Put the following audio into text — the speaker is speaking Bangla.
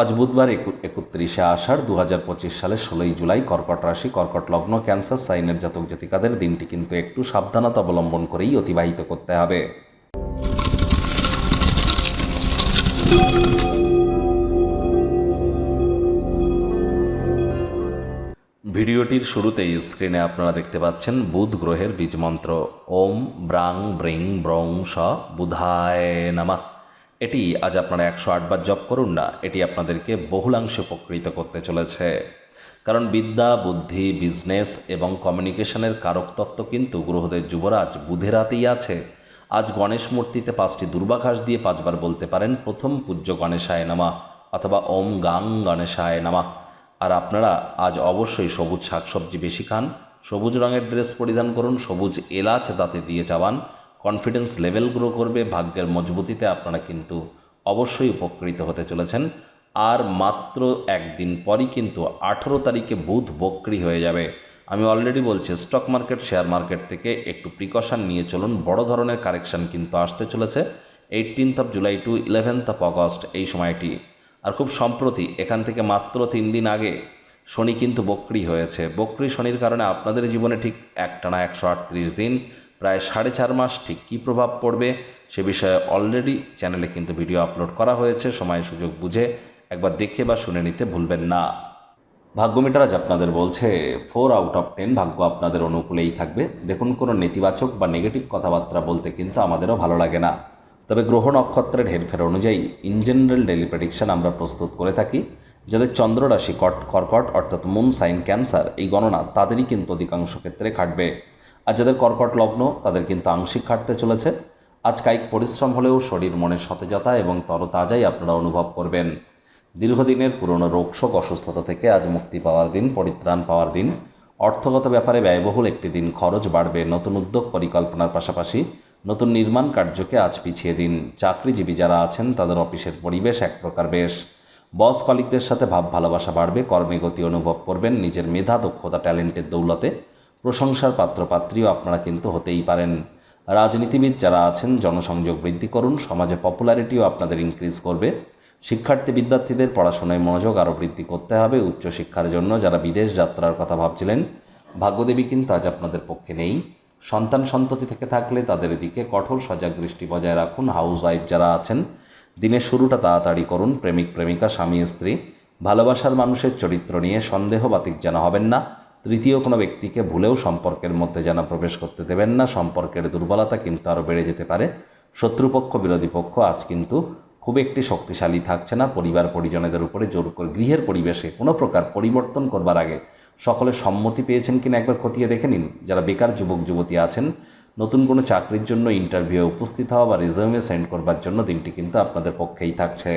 আজ বুধবার একু- একত্রিশে আষাঢ় দু হাজার পঁচিশ সালের ষোলোই জুলাই কর্কট রাশি, কর্কট লগ্ন, ক্যান্সার, সাইনের জাতক জাতিকাদের দিনটি কিন্তু একটু সাবধানতা অবলম্বন করেই অতিবাহিত করতে হবে। ভিডিওটির শুরুতেই স্ক্রিনে আপনারা দেখতে পাচ্ছেন বুধ গ্রহের বীজমন্ত্র ওম ব্রাং ব্রিং ব্রং স বুধায় নামা। এটি আজ আপনারা একশো আটবার জপ করুন না, এটি আপনাদেরকে বহুলাংশে উপকৃত করতে চলেছে। কারণ বিদ্যা, বুদ্ধি বিজনেস এবং কমিউনিকেশনের কারক তত্ত্ব কিন্তু গ্রহদের যুবরাজ বুধের হাতেই আছে। আজ গণেশ মূর্তিতে পাঁচটি দুর্বাঘাস দিয়ে পাঁচবার বলতে পারেন, প্রথম পূজ্য গণেশায় নামা অথবা ওম গাং গণেশায় নামা। আর আপনারা আজ অবশ্যই সবুজ শাকসবজি বেশি খান, সবুজ রঙের ড্রেস পরিধান করুন, সবুজ এলাচ দাঁতে দিয়ে চাবান কনফিডেন্স লেভেল গ্রো করবে, ভাগ্যের মজবুতিতে আপনারা কিন্তু অবশ্যই উপকৃত হতে চলেছেন। আর মাত্র একদিন পরই কিন্তু আঠেরো তারিখে বুধ বক্রি হয়ে যাবে। আমি অলরেডি বলছি স্টক মার্কেট শেয়ার মার্কেট থেকে একটু প্রিকশন নিয়ে চলুন। বড় ধরনের কারেকশন কিন্তু আসতে চলেছে। Eighteenth of July to eleventh of August এই সময়টি। আর খুব সম্প্রতি, এখান থেকে মাত্র তিন দিন আগে শনি কিন্তু বক্রি হয়েছে। বক্রি শনির কারণে আপনাদের জীবনে ঠিক একটানা একশো আটত্রিশ দিন প্রায় সাড়ে চার মাস ঠিক কী প্রভাব পড়বে সে বিষয়ে অলরেডি চ্যানেলে কিন্তু ভিডিও আপলোড করা হয়েছে, সময় সুযোগ বুঝে একবার দেখে বা শুনে নিতে ভুলবেন না। ভাগ্যমিটার আজ আপনাদের বলছে ফোর আউট অফ টেন ভাগ্য আপনাদের অনুকূলেই থাকবে। দেখুন, কোনো নেতিবাচক বা নেগেটিভ কথাবার্তা বলতে কিন্তু আমাদেরও ভালো লাগে না। তবে গ্রহ নক্ষত্রের হেরফের অনুযায়ী ইন জেনারেল ডেলি প্রেডিকশন আমরা প্রস্তুত করে থাকি। যাদের চন্দ্র রাশি কট, কর্কট অর্থাৎ মুন সাইন ক্যান্সার এই গণনা তাদেরই কিন্তু অধিকাংশ ক্ষেত্রে খাটবে। আর যাদের কর্কট লগ্ন, তাদের কিন্তু আংশিক খাটতে চলেছে। আজ কায়িক পরিশ্রম হলেও শরীর মনের সতেজতা এবং তরতাজাই আপনারা অনুভব করবেন। দীর্ঘদিনের পুরনো রোগশোক অসুস্থতা থেকে আজ মুক্তি পাওয়ার দিন, পরিত্রাণ পাওয়ার দিন। অর্থগত ব্যাপারে ব্যয়বহুল একটি দিন, খরচ বাড়বে, নতুন উদ্যোগ পরিকল্পনার পাশাপাশি নতুন নির্মাণ কার্যকে আজ পিছিয়ে দিন। চাকরিজীবী যারা আছেন, তাদের অফিসের পরিবেশ এক প্রকার বেশ। বস কলিকদের সাথে ভাব ভালোবাসা বাড়বে, কর্মে গতি অনুভব করবেন, নিজের মেধা, দক্ষতা, ট্যালেন্টের দৌলতে। প্রশংসার পাত্রপাত্রীও আপনারা কিন্তু হতেই পারেন। রাজনীতিবিদ যারা আছেন, জনসংযোগ বৃদ্ধি করুন, সমাজে পপুলারিটিও আপনাদের ইনক্রিজ করবে। শিক্ষার্থী বিদ্যার্থীদের পড়াশোনায় মনোযোগ আরও বৃদ্ধি করতে হবে উচ্চশিক্ষার জন্য। যারা বিদেশ যাত্রার কথা ভাবছিলেন, ভাগ্যদেবী কিন্তু আজ আপনাদের পক্ষে নেই। সন্তান সন্ততি থেকে থাকলে তাদের দিকে কঠোর সজাগ দৃষ্টি বজায় রাখুন। হাউস ওয়াইফ যারা আছেন, দিনের শুরুটা তাড়াতাড়ি করুন। প্রেমিক, প্রেমিকা, স্বামী, স্ত্রী, ভালোবাসার মানুষের চরিত্র নিয়ে সন্দেহবাতিক যেন হবেন না। তৃতীয় কোনো ব্যক্তিকে ভুলেও সম্পর্কের মধ্যে যেন প্রবেশ করতে দেবেন না, সম্পর্কের দুর্বলতা কিন্তু আরও বেড়ে যেতে পারে। শত্রুপক্ষ, বিরোধী পক্ষ আজ কিন্তু খুব একটি শক্তিশালী থাকছে না। পরিবার, পরিজনেদের উপরে জোর করে, গৃহের পরিবেশে কোনো প্রকার পরিবর্তন করবার আগে সকলে সম্মতি পেয়েছেন কিনা একবার খতিয়ে দেখে নিন। যারা বেকার যুবক, যুবতী আছেন, নতুন কোনো চাকরির জন্য ইন্টারভিউ উপস্থিত হওয়া বা রিজিউমে সেন্ড করবার জন্য দিনটি কিন্তু আপনাদের পক্ষেই থাকছে।